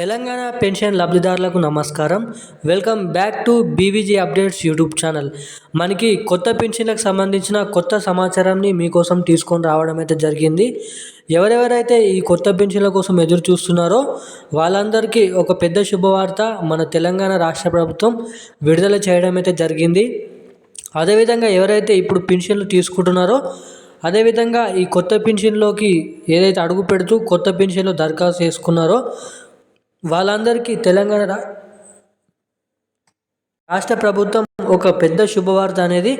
Telangana pension లబ్ధిదారులకు నమస్కారం. Welcome back to BVG updates YouTube channel. మనకి కొత్త పెన్షన్లకు సంబంధించిన కొత్త సమాచారాన్ని మీకోసం తీసుకొని రావడం అయితే జరిగింది. ఎవరెవరైతే ఈ కొత్త పెన్షన్ల కోసం ఎదురు చూస్తున్నారో వాళ్ళందరికీ ఒక పెద్ద శుభవార్త మన తెలంగాణ రాష్ట్ర ప్రభుత్వం విడుదల చేయడం అయితే జరిగింది. అదేవిధంగా ఎవరైతే ఇప్పుడు పెన్షన్లు తీసుకుంటున్నారో అదేవిధంగా ఈ కొత్త పెన్షన్లోకి ఏదైతే అడుగు పెడుతూ కొత్త పెన్షన్లు దరఖాస్తు చేసుకున్నారో వాళ్ళందరికీ తెలంగాణ రా రాష్ట్ర ప్రభుత్వం ఒక పెద్ద శుభవార్త అనేది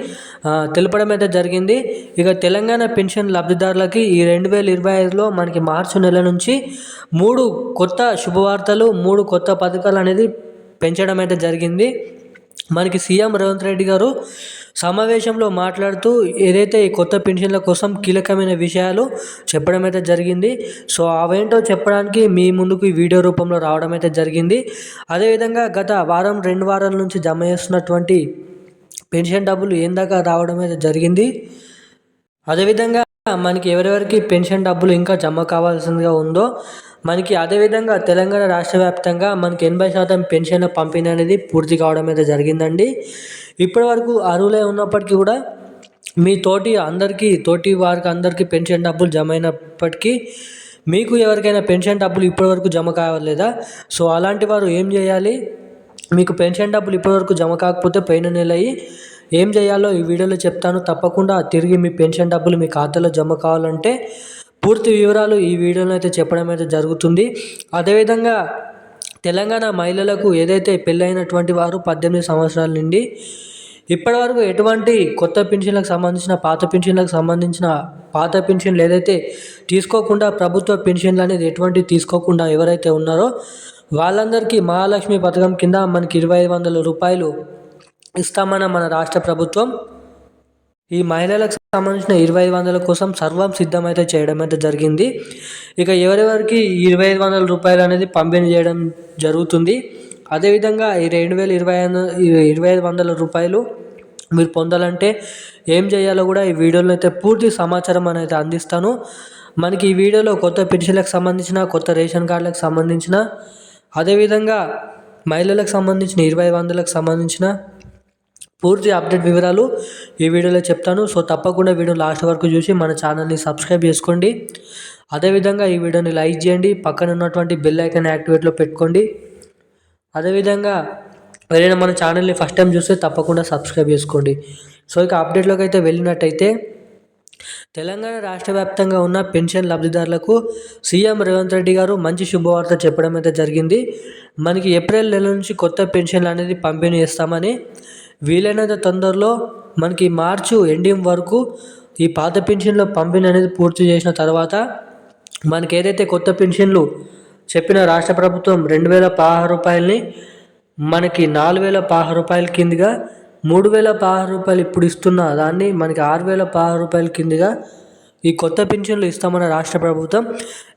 తెలపడం అయితే జరిగింది. ఇక తెలంగాణ పెన్షన్ లబ్ధిదారులకి ఈ రెండు వేల ఇరవై ఐదులో మనకి మార్చి నెల నుంచి మూడు కొత్త శుభవార్తలు మూడు కొత్త పథకాలు అనేది పెంచడం అయితే జరిగింది. మనకి సీఎం రేవంత్ రెడ్డి గారు సమావేశంలో మాట్లాడుతూ ఏదైతే ఈ కొత్త పెన్షన్ల కోసం కీలకమైన విషయాలు చెప్పడం అయితే జరిగింది. సో అవేంటో చెప్పడానికి మీ ముందుకు ఈ వీడియో రూపంలో రావడం అయితే జరిగింది. అదేవిధంగా గత వారం రెండు వారాల నుంచి జమ చేస్తున్నటువంటి పెన్షన్ డబ్బులు ఏందాక రావడం అయితే జరిగింది. అదేవిధంగా మనకి ఎవరెవరికి పెన్షన్ డబ్బులు ఇంకా జమ కావాల్సిందిగా ఉందో మనకి అదేవిధంగా తెలంగాణ రాష్ట్ర వ్యాప్తంగా మనకి ఎనభై శాతం పెన్షన్ల పంపిణీ అనేది పూర్తి కావడం అయితే జరిగిందండి. ఇప్పటి వరకు అర్హులై ఉన్నప్పటికీ కూడా మీ తోటి అందరికీ తోటి వారికి అందరికీ పెన్షన్ డబ్బులు జమ అయినప్పటికీ మీకు ఎవరికైనా పెన్షన్ డబ్బులు ఇప్పటివరకు జమ కావలేదా సో అలాంటి వారు ఏం చేయాలి? మీకు పెన్షన్ డబ్బులు ఇప్పటివరకు జమ కాకపోతే పైన నెల అయ్యి ఏం చేయాలో ఈ వీడియోలో చెప్తాను. తప్పకుండా తిరిగి మీ పెన్షన్ డబ్బులు మీ ఖాతాలో జమ కావాలంటే పూర్తి వివరాలు ఈ వీడియోలో అయితే చెప్పడం అయితే జరుగుతుంది. అదేవిధంగా తెలంగాణ మహిళలకు ఏదైతే పెళ్ళైనటువంటి వారు పద్దెనిమిది సంవత్సరాల నుండి ఇప్పటివరకు ఎటువంటి కొత్త పెన్షన్లకు సంబంధించిన పాత పెన్షన్లకు సంబంధించిన పాత పెన్షన్లు ఏదైతే తీసుకోకుండా ప్రభుత్వ పెన్షన్లు అనేది ఎటువంటి తీసుకోకుండా ఎవరైతే ఉన్నారో వాళ్ళందరికీ మహాలక్ష్మి పథకం కింద మనకి ఇరవై ఐదు వందల రూపాయలు ఇస్తామన్న మన రాష్ట్ర ప్రభుత్వం. ఈ మహిళలకు సంబంధించిన ఇరవై ఐదు వందల కోసం సర్వం సిద్ధమైతే చేయడం అయితే జరిగింది. ఇక ఎవరెవరికి ఇరవై ఐదు వందల రూపాయలు అనేది పంపిణీ చేయడం జరుగుతుంది. అదేవిధంగా ఈ రెండు వేల ఇరవై ఐదు ఇరవై ఐదు వందల రూపాయలు మీరు పొందాలంటే ఏం చేయాలో కూడా ఈ వీడియోలో అయితే పూర్తి సమాచారం అనేది అందిస్తాను. మనకి ఈ వీడియోలో కొత్త పెన్షన్లకు సంబంధించిన కొత్త రేషన్ కార్డులకు సంబంధించిన అదేవిధంగా మహిళలకు సంబంధించిన ఇరవై వందలకు సంబంధించిన పూర్తి అప్డేట్ వివరాలు ఈ వీడియోలో చెప్తాను. సో తప్పకుండా వీడియో లాస్ట్ వరకు చూసి మన ఛానల్ని సబ్స్క్రైబ్ చేసుకోండి. అదేవిధంగా ఈ వీడియోని లైక్ చేయండి. పక్కన ఉన్నటువంటి బెల్ ఐకాన్ యాక్టివేట్లో పెట్టుకోండి. అదేవిధంగా ఎవరైనా మన ఛానల్ని ఫస్ట్ టైం చూస్తే తప్పకుండా సబ్స్క్రైబ్ చేసుకోండి. సో ఇక అప్డేట్లోకి అయితే వెళ్ళినట్టయితే తెలంగాణ రాష్ట్ర వ్యాప్తంగా ఉన్న పెన్షన్ లబ్ధిదారులకు సీఎం రేవంత్ రెడ్డి గారు మంచి శుభవార్త చెప్పడం అయితే జరిగింది. మనకి ఏప్రిల్ నెల నుంచి కొత్త పెన్షన్లు అనేది పంపిణీ చేస్తామని వీలైనంత తొందరలో మనకి మార్చు ఎండింగ్ వరకు ఈ పాత పెన్షన్ల పంపిణీ అనేది పూర్తి చేసిన తర్వాత మనకి ఏదైతే కొత్త పెన్షన్లు చెప్పిన రాష్ట్ర ప్రభుత్వం రెండు వేల పదహారు రూపాయలని మనకి నాలుగు వేల పదహారు రూపాయల కిందగా మూడు వేల పదహారు రూపాయలు ఇప్పుడు ఇస్తున్న దాన్ని మనకి ఆరు వేల పదహారు రూపాయల కిందగా ఈ కొత్త పెన్షన్లు ఇస్తామన్న రాష్ట్ర ప్రభుత్వం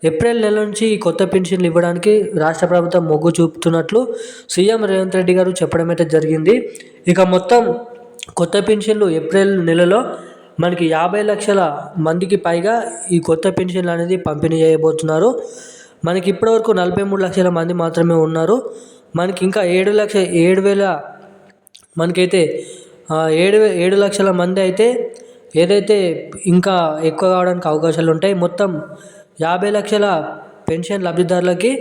ఏప్రిల్ నెల నుంచి ఈ కొత్త పెన్షన్లు ఇవ్వడానికి రాష్ట్ర ప్రభుత్వం మొగ్గు చూపుతున్నట్లు సీఎం రేవంత్ రెడ్డి గారు చెప్పడం అయితే జరిగింది. ఇక మొత్తం కొత్త పెన్షన్లు ఏప్రిల్ నెలలో మనకి యాభై లక్షల మందికి పైగా ఈ కొత్త పెన్షన్లు అనేది పంపిణీ చేయబోతున్నారు. మనకి ఇప్పటివరకు నలభై మూడు లక్షల మంది మాత్రమే ఉన్నారు. మనకి ఇంకా ఏడు లక్ష ఏడు వేల మనకైతే ఏడు వే- ఏడు లక్షల మంది అయితే ఏదైతే ఇంకా ఎక్కువ కావడానికి అవకాశాలు ఉంటాయి మొత్తం యాభై లక్షల పెన్షన్ లబ్ధిదారులకి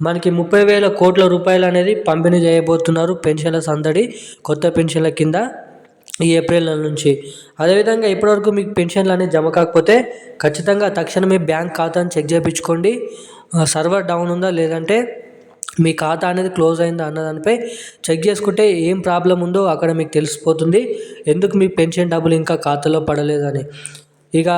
మనకి ముప్పై వేల కోట్ల రూపాయలు అనేది పంపిణీ చేయబోతున్నారు పెన్షన్ల సందడి కొత్త పెన్షన్ల కింద ఈ ఏప్రిల్ నెల నుంచి. అదేవిధంగా ఇప్పటివరకు మీకు పెన్షన్లు అనేది జమ కాకపోతే ఖచ్చితంగా తక్షణమే బ్యాంక్ ఖాతాను చెక్ చేయించుకోండి. సర్వర్ డౌన్ ఉందా లేదంటే మీ ఖాతా అనేది క్లోజ్ అయిందా అన్న దానిపై చెక్ చేసుకుంటే ఏం ప్రాబ్లం ఉందో అక్కడ మీకు తెలిసిపోతుంది. ఎందుకు మీ పెన్షన్ డబ్బులు ఇంకా ఖాతాలో పడలేదని. ఇక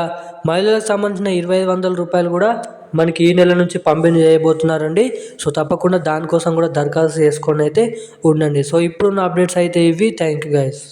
మహిళలకు సంబంధించిన ఇరవై ఐదు వందల రూపాయలు కూడా మనకి ఈ నెల నుంచి పంపిణీ చేయబోతున్నారండి. సో తప్పకుండా దానికోసం కూడా దరఖాస్తు చేసుకొని అయితే ఉండండి. సో ఇప్పుడున్న అప్డేట్స్ అయితే ఇవి. Thank you guys